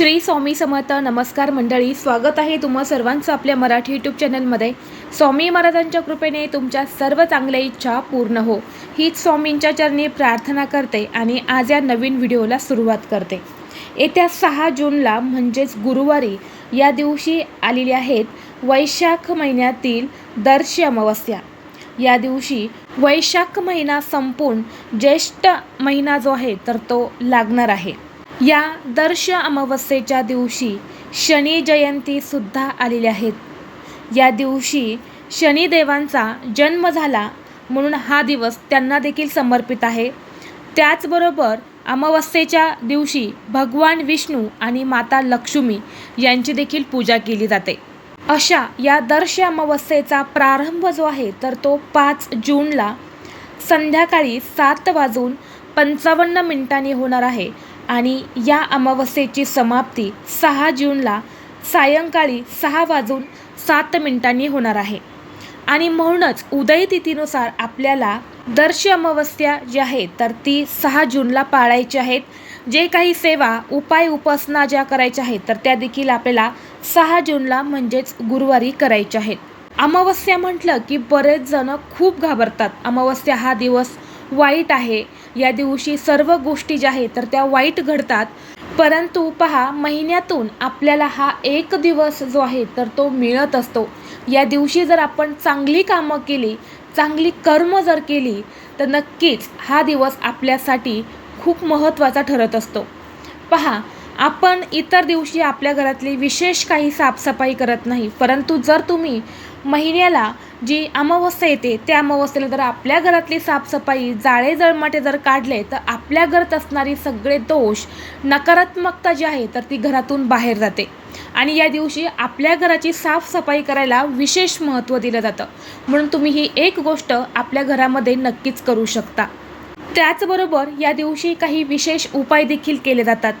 श्री स्वामी समर्थ नमस्कार मंडळी स्वागत आहे तुम्हा सर्वांचं आपल्या मराठी यूट्यूब चॅनलमध्ये स्वामी महाराजांच्या कृपेने तुमच्या सर्व चांगल्या इच्छा पूर्ण हो. हीच स्वामींच्या चरणी प्रार्थना करते आणि आज या नवीन व्हिडिओला सुरुवात करते. येत्या सहा जूनला म्हणजेच गुरुवारी या दिवशी आलेली आहेत वैशाख महिन्यातील दर्श अमावस्या. या दिवशी वैशाख महिना संपून ज्येष्ठ महिना जो आहे तर तो लागणार आहे. या दर्श अमावस्येच्या दिवशी शनी जयंती सुद्धा आलेली आहेत या दिवशी शनिदेवांचा जन्म झाला म्हणून हा दिवस त्यांना देखील समर्पित आहे. त्याचबरोबर अमावस्येच्या दिवशी भगवान विष्णू आणि माता लक्ष्मी यांची देखील पूजा केली जाते. अशा या दर्श अमावस्येचा प्रारंभ जो आहे तर तो पाच जूनला संध्याकाळी सात वाजून पंचावन्न मिनिटांनी होणार आहे. आणि या अमावस्येची समाप्ती सहा जूनला सायंकाळी सहा वाजून सात मिनिटांनी होणार आहे. आणि म्हणूनच उदय तिथीनुसार आपल्याला दर्श अमावस्या जी आहे तर ती सहा जूनला पाळायची आहेत. जे काही सेवा उपाय उपासना ज्या करायच्या आहेत तर त्या देखील आपल्याला सहा जूनला म्हणजेच गुरुवारी करायच्या आहेत. अमावस्या म्हटलं की बरेच जण खूप घाबरतात. अमावस्या हा दिवस वाईट आहे या दिवशी सर्व गोष्टी ज्या आहेत तर त्या वाईट घडतात. परंतु पहा महिन्यातून आपल्याला हा एक दिवस जो आहे तर तो मिळत असतो. या दिवशी जर आपण चांगली कामं केली चांगली कर्म जर केली तर नक्कीच हा दिवस आपल्यासाठी खूप महत्त्वाचा ठरत असतो. पहा आपण इतर दिवशी आपल्या घरातली विशेष काही साफसफाई करत नाही परंतु जर तुम्ही महिन्याला जी अमावस्या येते त्या अमावस्येला जर आपल्या घरातली साफसफाई जाळे जळमाटे जर काढले तर आपल्या घरात असणारी सगळे दोष नकारात्मकता जी आहे तर ती घरातून बाहेर जाते. आणि या दिवशी आपल्या घराची साफसफाई करायला विशेष महत्त्व दिलं जातं. म्हणून तुम्ही ही एक गोष्ट आपल्या घरामध्ये नक्कीच करू शकता. त्याचबरोबर या दिवशी काही विशेष उपाय देखील केले जातात.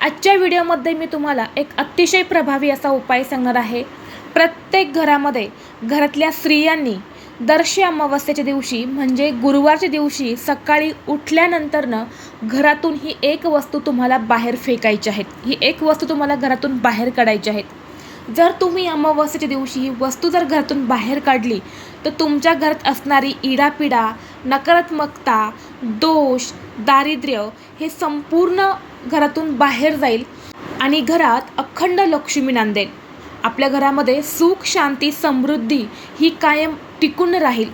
आजच्या व्हिडिओमध्ये मी तुम्हाला एक अतिशय प्रभावी असा उपाय सांगणार आहे. प्रत्येक घरामध्ये घरातल्या स्त्रियांनी दर्शी अमावस्येच्या दिवशी म्हणजे गुरुवारच्या दिवशी सकाळी उठल्यानंतरनं घरातून ही एक वस्तू तुम्हाला बाहेर फेकायची आहेत. ही एक वस्तू तुम्हाला घरातून बाहेर काढायची आहेत. जर तुम्ही अमावस्येच्या दिवशी ही वस्तू जर घरातून बाहेर काढली तर तुमच्या घरात असणारी इडापिडा नकारात्मकता दोष दारिद्र्य हे संपूर्ण घरातून बाहेर जाईल आणि घरात अखंड लक्ष्मी नांदेल. आपल्या घरामध्ये सुख शांती समृद्धी ही कायम टिकून राहील.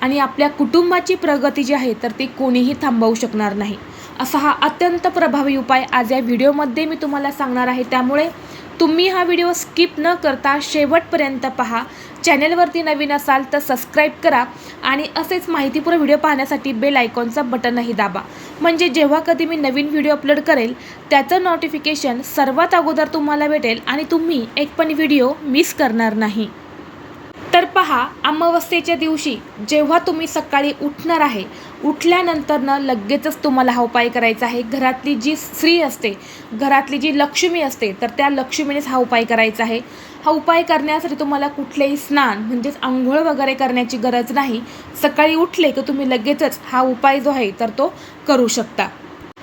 आणि आपल्या कुटुंबाची प्रगती जी आहे तर ती कोणीही थांबवू शकणार नाही. असा हा अत्यंत प्रभावी उपाय आज या व्हिडिओमध्ये मी तुम्हाला सांगणार आहे. त्यामुळे तुम्ही हा व्हिडिओ स्किप न करता शेवटपर्यंत पहा. चॅनेलवरती नवीन असाल तर सबस्क्राईब करा आणि असेच माहितीपूर्ण व्हिडिओ पाहण्यासाठी बेल आयकॉनचा बटनही दाबा. म्हणजे जेव्हा कधी मी नवीन व्हिडिओ अपलोड करेल त्याचं नोटिफिकेशन सर्वात अगोदर तुम्हाला भेटेल आणि तुम्ही एक पण व्हिडिओ मिस करणार नाही. तर पहा अमावस्येच्या दिवशी जेव्हा तुम्ही सकाळी उठणार आहे उठल्यानंतरनं लगेचच तुम्हाला हा उपाय करायचा आहे. घरातली जी स्त्री असते घरातली जी लक्ष्मी असते तर त्या लक्ष्मीनेच हा उपाय करायचा आहे. हा उपाय करण्यासाठी तुम्हाला कुठलेही स्नान म्हणजेच आंघोळ वगैरे करण्याची गरज नाही. सकाळी उठले की तुम्ही लगेचच हा उपाय जो आहे तर तो करू शकता.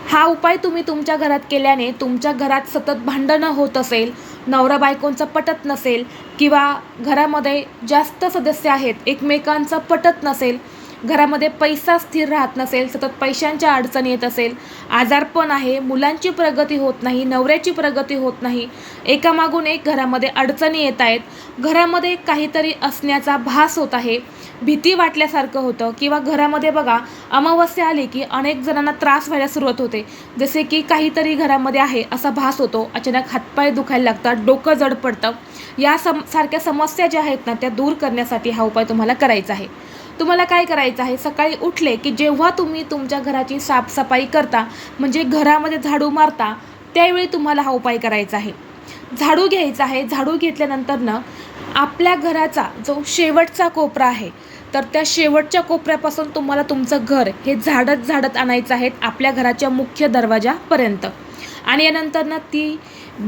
हा उपाय तुम्ही तुमच्या घरात केल्याने तुमच्या घरात सतत भांडणं होत असेल नवरा बायकोंचं पटत नसेल किंवा घरामध्ये जास्त सदस्य आहेत एकमेकांचं पटत नसेल घरामध्ये पैसा स्थिर राहत नसेल सतत पैशांच्या अडचणी येत असेल आजारपण आहे मुलांची प्रगती होत नाही नवऱ्याची प्रगती होत नाही एकामागून एक घरामध्ये अडचणी येत आहेत. घरामध्ये काहीतरी असण्याचा भास होत आहे. भीती वाटल्यासारखं होतं किंवा घरामध्ये बघा अमावस्या आली की अनेक जणांना त्रास व्हायला सुरुवात होते. जसे की काहीतरी घरामध्ये आहे असा भास होतो अचानक हातपाय दुखायला लागतात डोकं जड पडतं. या सम सारख्या समस्या ज्या आहेत ना त्या दूर करण्यासाठी हा उपाय तुम्हाला करायचा आहे. तुम्हाला काय करायचं आहे? सकाळी उठले की जेव्हा तुम्ही तुमच्या घराची साफसफाई करता म्हणजे घरामध्ये झाडू मारता त्यावेळी तुम्हाला हा उपाय करायचा आहे. झाडू घ्यायचा आहे. झाडू घेतल्यानंतरनं आपल्या घराचा जो शेवटचा कोपरा आहे तर त्या शेवटच्या कोपऱ्यापासून तुम्हाला तुमचं घर हे झाडत झाडत आणायचं आहे आपल्या घराच्या मुख्य दरवाजापर्यंत. आणि यानंतरनं ती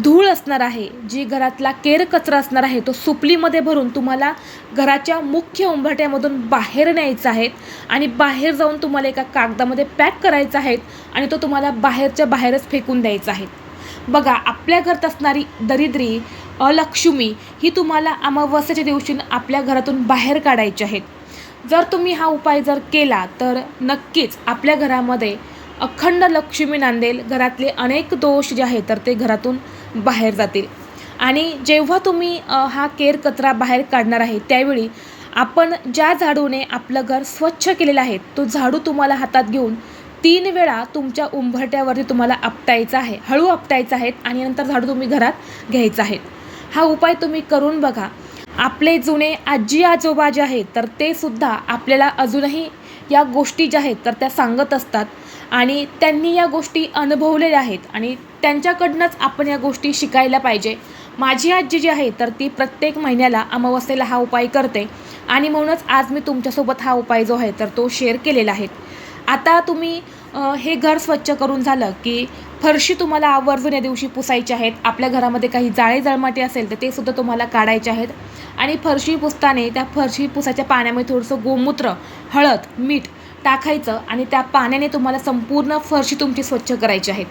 धूळ असणार आहे जी घरातला केर कचरा असणार आहे तो सुपलीमध्ये भरून तुम्हाला घराच्या मुख्य उंबरट्यामधून बाहेर न्यायचा आहे आणि बाहेर जाऊन तुम्हाला एका कागदामध्ये पॅक करायचा आहे आणि तो तुम्हाला बाहेरच्या बाहेरच फेकून द्यायचा आहे. बघा आपल्या घरात असणारी दरिद्री अलक्ष्मी ही तुम्हाला अमावस्याच्या दिवशी आपल्या घरातून बाहेर काढायची आहेत. जर तुम्ही हा उपाय जर केला तर नक्कीच आपल्या घरामध्ये अखंड लक्ष्मी नांदेल घरातले अनेक दोष जे आहेत तर ते घरातून बाहेर जातील. आणि जेव्हा तुम्ही हा केर कचरा बाहेर काढणार आहे त्यावेळी आपण ज्या झाडूने आपलं घर स्वच्छ केलेलं आहे तो झाडू तुम्हाला हातात घेऊन तीन वेळा तुमच्या उंबरट्यावरती तुम्हाला आपटायचा आहे हळू आपटायचा आहे आणि नंतर झाडू तुम्ही घरात घ्यायचा आहे. हा उपाय तुम्ही करून बघा. आपले जुने आजी आजोबा जे आहेत तर ते सुद्धा आपल्याला अजूनही या गोष्टी ज्या आहेत तर त्या सांगत असतात. आणि त्यांनी या गोष्टी अनुभवलेल्या आहेत आणि त्यांच्याकडनंच आपण या गोष्टी शिकायला पाहिजे. माझी आजी जी आहे तर ती प्रत्येक महिन्याला अमावस्येला हा उपाय करते. आणि म्हणूनच आज मी तुमच्यासोबत हा उपाय जो आहे तर तो शेअर केलेला आहे. आता तुम्ही हे घर स्वच्छ करून झालं की फरशी तुम्हाला आवर्जून या दिवशी पुसायची आहेत. आपल्या घरामध्ये काही जाळे जळमाटी असेल तर ते सुद्धा तुम्हाला काढायचे आहेत. आणि फरशी पुसताने त्या फरशी पुसायच्या पाण्यामध्ये थोडंसं गोमूत्र हळद मीठ टाकायचं आणि त्या पाण्याने तुम्हाला संपूर्ण फरशी तुमची स्वच्छ करायची आहेत.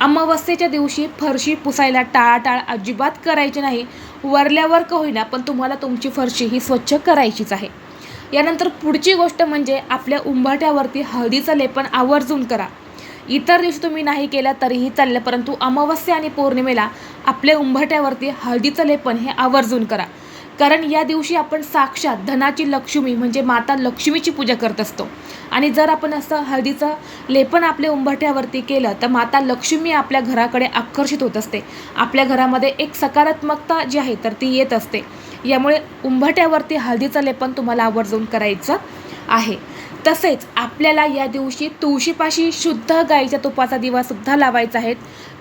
अमावस्येच्या दिवशी फरशी पुसायला टाळाटाळ अजिबात करायची नाही. वरल्यावर का होईना पण तुम्हाला तुमची फरशी ही स्वच्छ करायचीच आहे. यानंतर पुढची गोष्ट म्हणजे आपल्या उंबरट्यावरती हळदीचं लेपन आवर्जून करा. इतर दिवशी तुम्ही नाही केलं तरीही चाललं परंतु अमावस्या आणि पौर्णिमेला आपल्या उंबरट्यावरती हळदीचं लेपन हे आवर्जून करा. कारण या दिवशी आपण साक्षात धनाची लक्ष्मी म्हणजे माता लक्ष्मीची पूजा करत असतो. आणि जर आपण असं हळदीचं लेपन आपल्या उंबरठ्यावरती केलं तर माता लक्ष्मी आपल्या घराकडे आकर्षित होत असते. आपल्या घरामध्ये एक सकारात्मकता जी आहे तर ती येत असते. यामुळे उंबरठ्यावरती हळदीचं लेपन तुम्हाला आवर्जून करायचं आहे. तसेच आपल्याला या दिवशी तुळशीपाशी शुद्ध गाईच्या तुपाचा दिवासुद्धा लावायचा आहे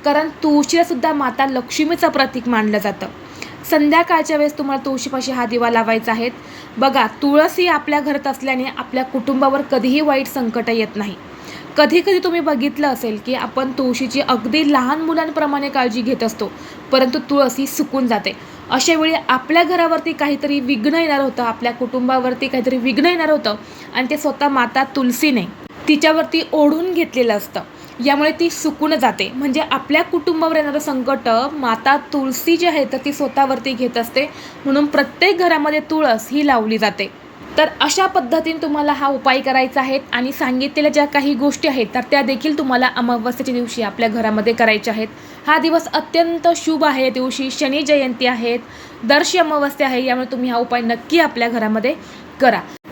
कारण तुळशीलासुद्धा माता लक्ष्मीचं प्रतीक मानलं जातं. संध्याकाळच्या वेळेस तुम्हाला तुळशीपाशी हा दिवा लावायचा आहे. बघा तुळस ही आपल्या घरात असल्याने आपल्या कुटुंबावर कधीही वाईट संकट येत नाही. कधी कधी तुम्ही बघितलं असेल की आपण तुळशीची अगदी लहान मुलांप्रमाणे काळजी घेत असतो परंतु तुळस ही सुकून जाते. अशावेळी आपल्या घरावरती काहीतरी विघ्न येणार होतं आपल्या कुटुंबावरती काहीतरी विघ्न येणार होतं आणि ते स्वतः माता तुलसीने तिच्यावरती ओढून घेतलेलं असतं. यामुळे ती सुकून जाते. म्हणजे आपल्या कुटुंबावर येणारं संकट माता तुळसी जी आहे तर ती स्वतःवरती घेत असते. म्हणून प्रत्येक घरामध्ये तुळस ही लावली जाते. तर अशा पद्धतीने तुम्हाला हा उपाय करायचा आहे आणि सांगितलेल्या ज्या काही गोष्टी आहेत तर त्या देखील तुम्हाला अमावस्येच्या दिवशी आपल्या घरामध्ये करायच्या आहेत. हा दिवस अत्यंत शुभ आहे. या दिवशी शनी जयंती आहेत दर्शी अमावस्या आहे. यामुळे तुम्ही हा उपाय नक्की आपल्या घरामध्ये करा.